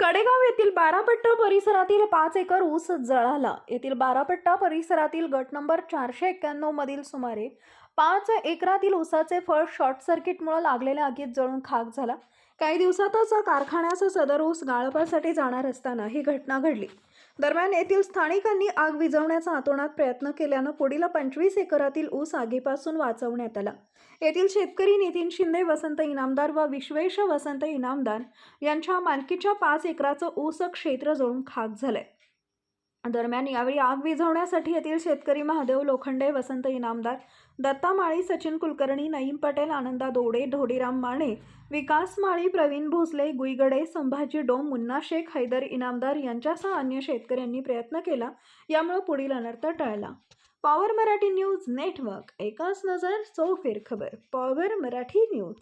कडेगाव येथील बारापट्टा परिसरातील पाच एकर ऊस जळाला. येथील बारापट्टा परिसरातील गट नंबर चारशे एक्क्याण्णव मधील सुमारे पाच एकरातील ऊसाचे फळ शॉर्ट सर्किटमुळे लागलेल्या आगीत जळून खाक झाला. काही दिवसातच कारखान्यास सदर ऊस गाळपासाठी जाणार असताना ही घटना घडली. दरम्यान येथील स्थानिकांनी आग विझवण्याचा आतोनात प्रयत्न केल्यानं पुढील पंचवीस एकरातील ऊस आगीपासून वाचवण्यात आला. येथील शेतकरी नितीन शिंदे वसंत इनामदार व विश्वेश वसंत इनामदार यांच्या मालकीच्या पाच एकराचं ऊस क्षेत्र जळून खाक झालंय. दरम्यान यावेळी आग विझवण्यासाठी येथील शेतकरी महादेव लोखंडे वसंत इनामदार दत्ता माळी सचिन कुलकर्णी नईम पटेल आनंदा दोडे ढोडीराम माने विकास माळी प्रवीण भोसले गुईगडे संभाजी डोम मुन्ना शेख हैदर इनामदार यांच्यासह अन्य शेतकऱ्यांनी प्रयत्न केला यामुळे पुढील अनर्थ टळला. पॉवर मराठी न्यूज नेटवर्क एकच नजर सो फेर खबर पॉवर मराठी न्यूज.